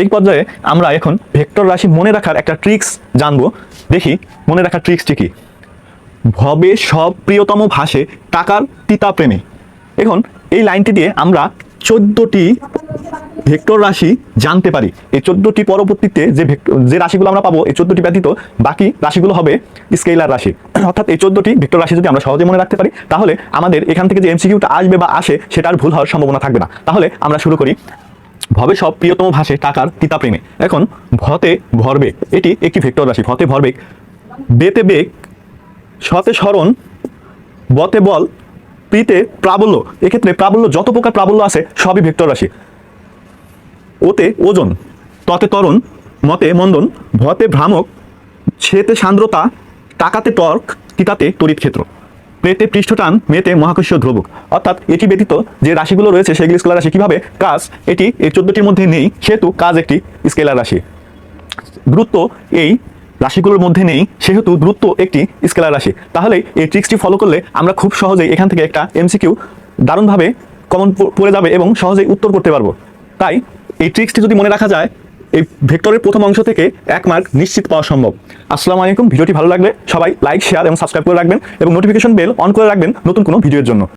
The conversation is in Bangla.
এই পর্যায়ে আমরা এখন ভেক্টর রাশি মনে রাখার একটা ট্রিক্স জানব। দেখি, মনে রাখার ট্রিক্সটি কি? ভবে সব প্রিয়তম ভাষে টাকার তিতা প্রেমে। এখন এই লাইনটি দিয়ে আমরা চোদ্দটি ভেক্টর রাশি জানতে পারি। এই চোদ্দটি পরবর্তীতে যে যে রাশিগুলো আমরা পাবো, এই চোদ্দটি ব্যতীত বাকি রাশিগুলো হবে স্কেলার রাশি। অর্থাৎ এই চোদ্দটি ভেক্টর রাশি যদি আমরা সহজে মনে রাখতে পারি, তাহলে আমাদের এখান থেকে যে এমসিকিউটা আসবে বা আসে, সেটার ভুল হওয়ার সম্ভাবনা থাকবে না। তাহলে আমরা শুরু করি ভবে সব প্রিয়তম ভাষে টাকার তিতা প্রেমে। এখন ভতে ভরবেগ, এটি একটি ভেক্টর রাশি, ভতে ভরবেগ। বেতে বেগ, সতে স্মরণ, বতে বল প্রিতে প্রাবল্য। এক্ষেত্রে প্রাবল্য, যত প্রকার প্রাবল্য আছে, সবই ভেক্টর রাশি। ওতে ওজন, ততে তরণ মতে মন্দন, ভতে ভ্রামক, ছেতে সান্দ্রতা, টাকাতে টর্ক, তিতাতে তড়িৎ ক্ষেত্র। প্রেতে পৃষ্ঠটান মেতে মহাকর্ষীয় ধ্রুবক। অর্থাৎ এটি ব্যতীত যে রাশিগুলো রয়েছে সেগুলি স্কেলার রাশি কীভাবে? কাজ এটি এই চোদ্দটির মধ্যে নেই, সেহেতু কাজ একটি স্কেলার রাশি। দ্রুত এই রাশিগুলোর মধ্যে নেই, সেহেতু দ্রুত একটি স্কেলার রাশি। তাহলে এই ট্রিক্সটি ফলো করলে আমরা খুব সহজেই এখান থেকে একটা এমসিকিউ দারুণভাবে কমন পড়ে যাবে এবং সহজেই উত্তর করতে পারব। তাই এই ট্রিক্সটি যদি মনে রাখা যায় এই ভেক্টরের প্রথম অংশ থেকে এক মার্ক নিশ্চিত পাওয়া সম্ভব। আসসালামু আলাইকুম, ভিডিওটি ভালো লাগলে সবাই লাইক শেয়ার এবং সাবস্ক্রাইব করে রাখবেন এবং নোটিফিকেশন বেল অন করে রাখবেন নতুন কোনো ভিডিওর জন্য।